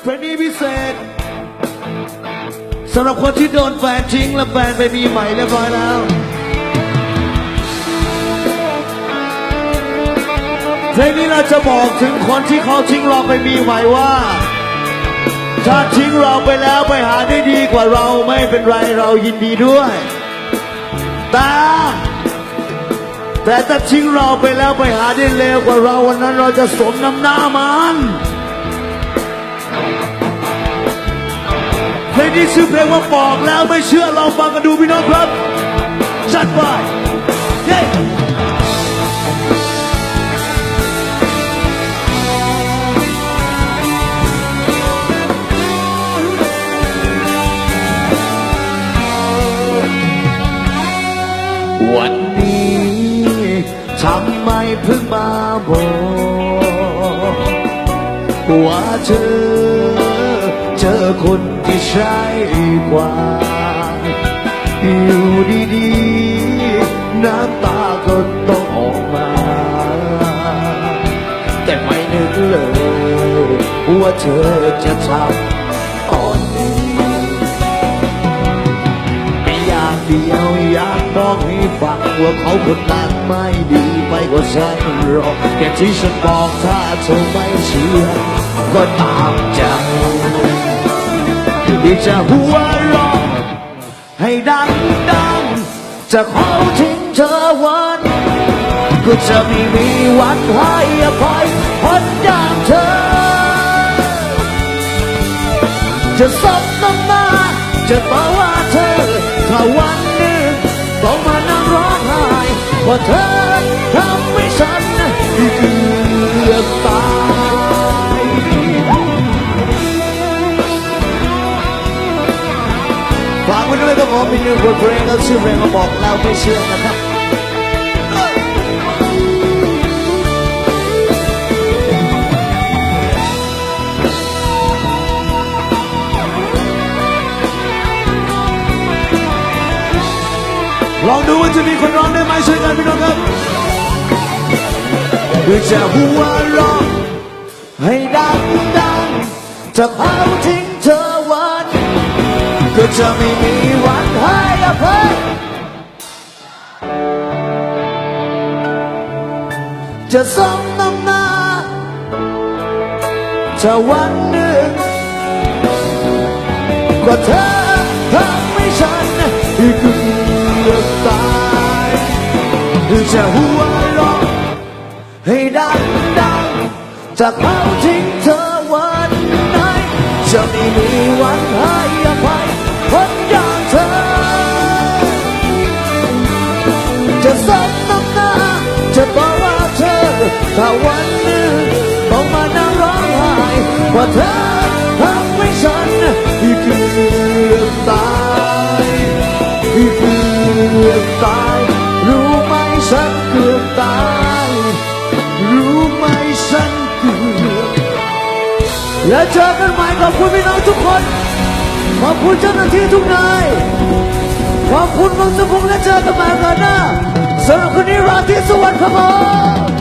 เพลงนี้พิเศษสำหรับคนที่โดนแฟนทิ้งและแฟนไปมีใหม่เรียบร้อยแล้วเพลงนี้เราจะบอกถึงคนที่เขาทิ้งเราไปมีใหม่ว่า ถ้าทิ้งเราไปแล้วไปหาได้ดีกว่าเราไม่เป็นไรเรายินดีด้วยแต่แต่ถ้าทิ้งเราไปแล้วไปหาได้เลวกว่าเราวันนั้นเราจะสมน้ำหน้ามัน นี้ชื่อเพลงว่าบอกแล้วไม่เชื่อลองฟังกันดูพี่น้องครับจัดไปเย้วันนี้ทำไมเพิ่งมาบอกว่าเธอ อคนที่ใช่กว่า อยู่ดีๆ น้ำตาก็ต้องออกมา แต่ไม่นึกเลย ว่าเธอจะทำตอนนี้อยางเดียวอยากบอกให้ฟังว่าเขาคนนั้นไม่ดีไปกว่าฉันหรอกแค่ที่ฉันบอกถ้าเธอไม่เชื่อก็ตามใจ ที่จะหัวเราะให้ดังดังๆจะเขาทิ้งเธอวันก็จะไม่มีวันให้อภัยคนอย่างเธอ จะสบน้ำหน้าจะบอกว่าเธอถ้าวันหนึ่งต้องมานั่งร้องไห้ว่าเธอ ครับผมมีหนึ่งบทเพลงแล้วชื่อเพลงมาบอกเราไม่เชื่อนะครับลองดูว่าจะมีคนร้องได้ไหมช่วยกันพี่น้องครับคือจะหัวเราะให้ดังดังจะเผาทิ้ง จะไม่มีวันให้อภัยจะสมน้ำหน้าจะวันหนึ่งกว่าเธอทำให้ฉันอีกเกือบตายจะหัวเราะให้ดังดังๆจากเขาทิ้งเธอวันไหนจะไม่มีวันให้ จะสมน้ำหน้าจะบอกว่าเธอถ้าวันหนึ่งต้องมานั่งร้องไห้ว่าเธอทำให้ฉันเกือบตายเกือบตาย รู้ไหมฉันเกือบตาย รู้ไหมฉันเกือบและเจอกันใหม่ขอบคุณพี่น้องทุกคน ขอบคุณเจ้าหน้าที่ทุกนายขอบคุณมังสมพงและเจอกันใหม่กันหน้า สำหรับคนนี้ราตรีสวัสดิ์ครับผม